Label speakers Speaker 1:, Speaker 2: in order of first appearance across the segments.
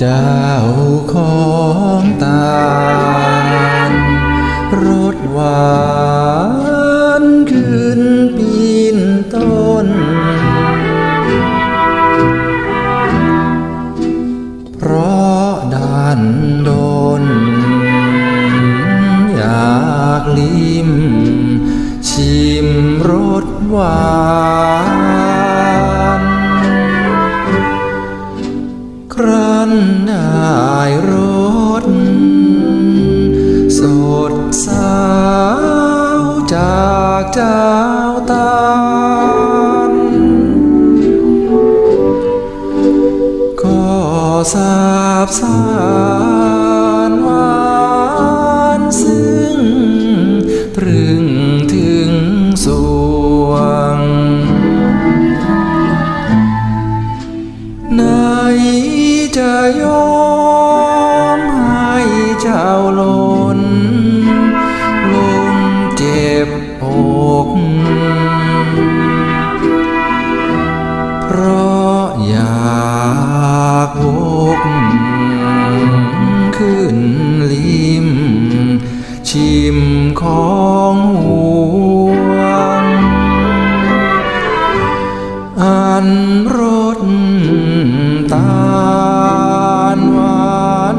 Speaker 1: เจ้าของตาลรสหวานขึ้นปีนต้น เพราะด้านโดน อยากลิ้มชิมรสหวาน รันได้รสสดสาวจากเจ้าตาลก็สาบสานหวานซึ้งตรึง อันรสตาลหวาน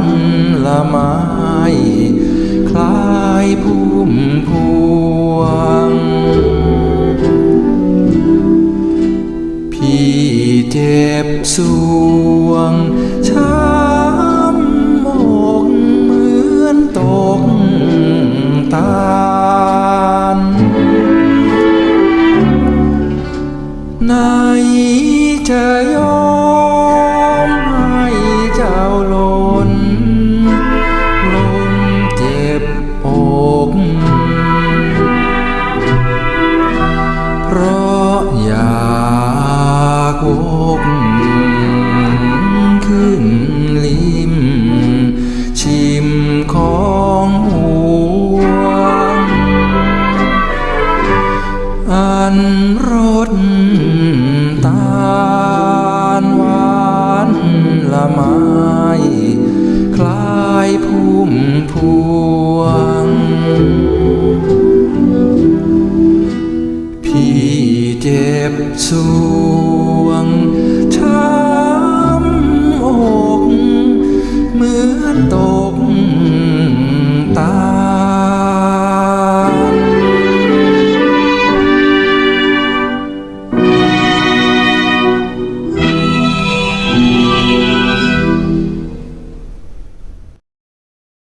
Speaker 1: ละไม้คล้ายพุ่มพวง พี่เจ็บสวงช้ำมกเหมือนตกตา ไห ไม้คลายภูมิพวง พี่เจ็บสวงช้ำโอ